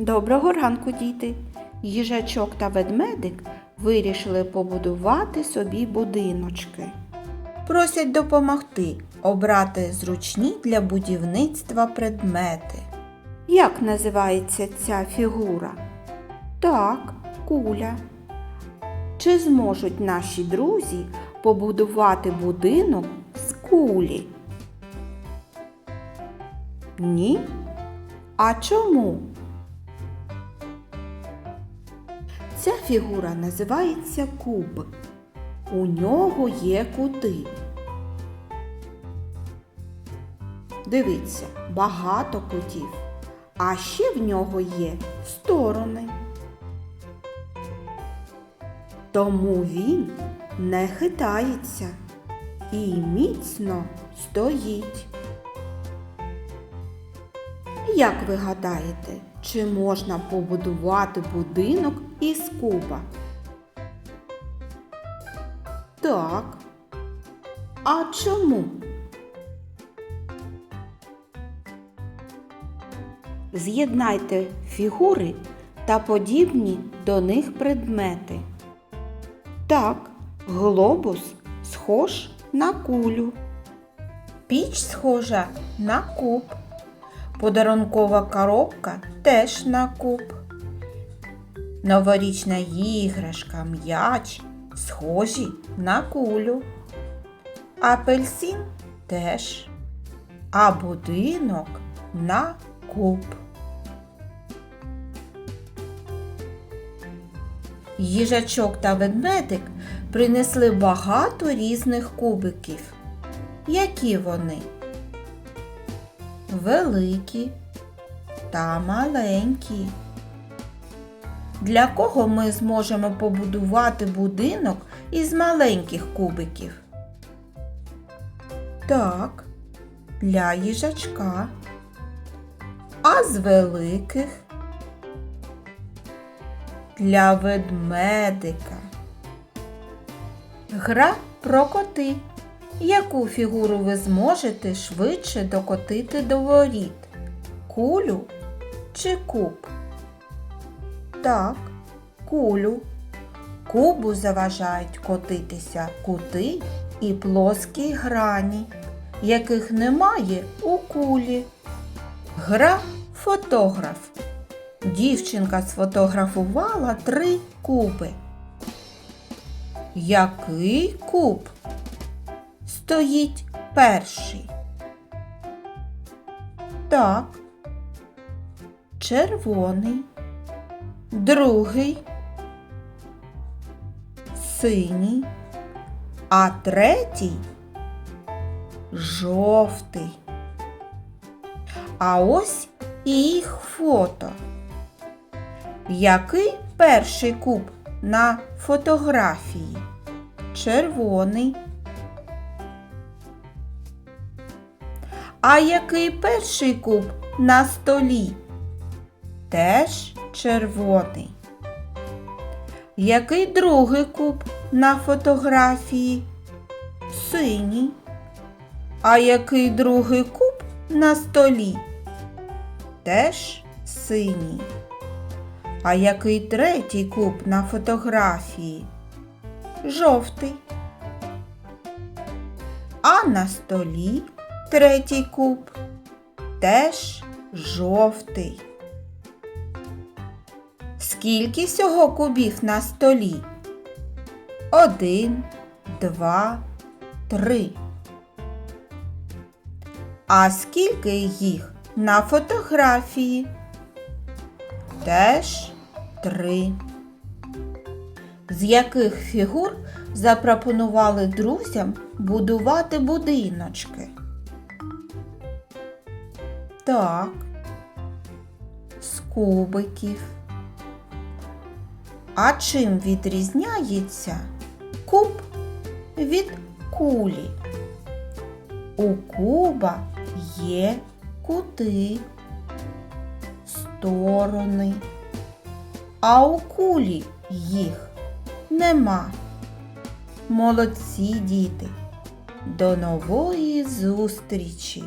Доброго ранку, діти! Їжачок та ведмедик вирішили побудувати собі будиночки. Просять допомогти обрати зручні для будівництва предмети. Як називається ця фігура? Так, куля. Чи зможуть наші друзі побудувати будинок з кулі? Ні? А чому? Ця фігура називається куб. У нього є кути. Дивіться, багато кутів. А ще в нього є сторони. Тому він не хитається і міцно стоїть. Як ви гадаєте, чи можна побудувати будинок із куба? Так. А чому? З'єднайте фігури та подібні до них предмети. Так, глобус схож на кулю. Піч схожа на куб. Подарункова коробка теж на куб. Новорічна іграшка, м'яч схожі на кулю. Апельсин теж. А будинок на куб. Їжачок та ведмедик принесли багато різних кубиків. Які вони? Великі та маленькі. Для кого ми зможемо побудувати будинок із маленьких кубиків? Так, для їжачка. А з великих для ведмедика. Гра про коти. Яку фігуру ви зможете швидше докотити до воріт? Кулю чи куб? Так, кулю. Кубу заважають котитися кути і плоскі грані, яких немає у кулі. Гра фотограф. Дівчинка сфотографувала три куби. Який куб? Стоїть перший? Так. Червоний, другий, синій, а третій жовтий. А ось і їх фото. Який перший куб на фотографії? Червоний. А який перший куб на столі? Теж червоний. Який другий куб на фотографії? Синій. А який другий куб на столі? Теж синій. А який третій куб на фотографії? Жовтий. А на столі третій куб теж жовтий. Скільки всього кубів на столі? Один, два, три. А скільки їх на фотографії? Теж три. З яких фігур запропонували друзям будувати будиночки? Так, з кубиків. А чим відрізняється куб від кулі? У куба є кути, сторони, а у кулі їх нема. Молодці діти! До нової зустрічі!